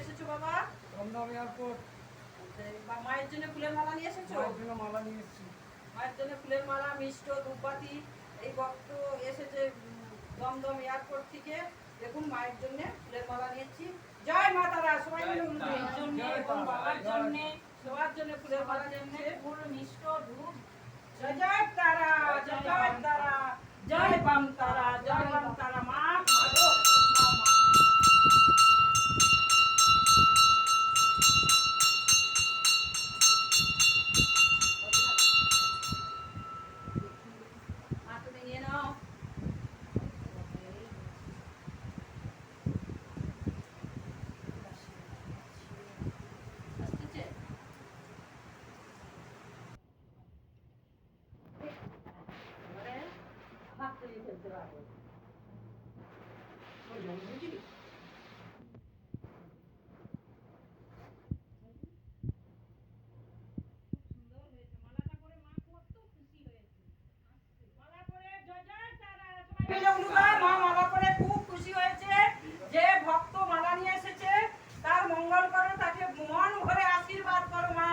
এসেছ বাবা? দমদম এয়ারপোর্ট মায়ের জন্য ফুলের মালা নিয়ে এসেছ? মায়ের জন্য মালা নিয়ে এসেছি। মায়ের জন্য ফুলের মালা মিষ্ট ধূপবাতি এই ভক্ত এসেছে দমদম এয়ারপোর্ট থেকে। দেখুন মায়ের জন্য ফুলের মালা নিয়েছি জয় মা তারা সবাই মিলে মায়ের জন্য এবং বাবার জন্য সবার জন্য ফুলের মালা জন্য নিয়েছে ফুল মিষ্ট ধূপ। জয় জয় তারা জয় জয় তারা জয় বাম তারা জয় বাম তারা মা ভালো মা তুমি নিয়ে নাও আসতেছে এবারে হাত তুলে ফেলতে পারব ওই জল বুঝলি সুন্দর হয়েছে মালাটা করে মা কত খুশি হয়েছে মালা পরে জয় জয় তারা সবাই মিলে বলুন, মা মালা পরে খুব খুশি হয়েছে যে ভক্ত মালা নিয়ে এসেছে তার মঙ্গল করো তাকে মন ভরে আশীর্বাদ করো মা।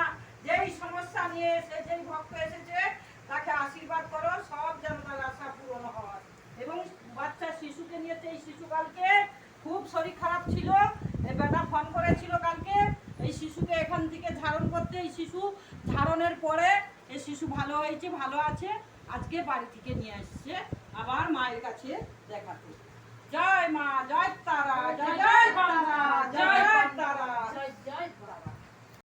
যেই সমস্যা নিয়ে এসে যেই ভক্ত ছিল বেটা ফোন করেছিল কালকে, এই শিশুকে এখান থেকে ধারণ করতে, এই শিশু ধারণের পরে এই শিশু ভালো হয়েছে, ভালো আছে, আজকে বাড়ি থেকে নিয়ে আসছে আবার মায়ের কাছে দেখাতে।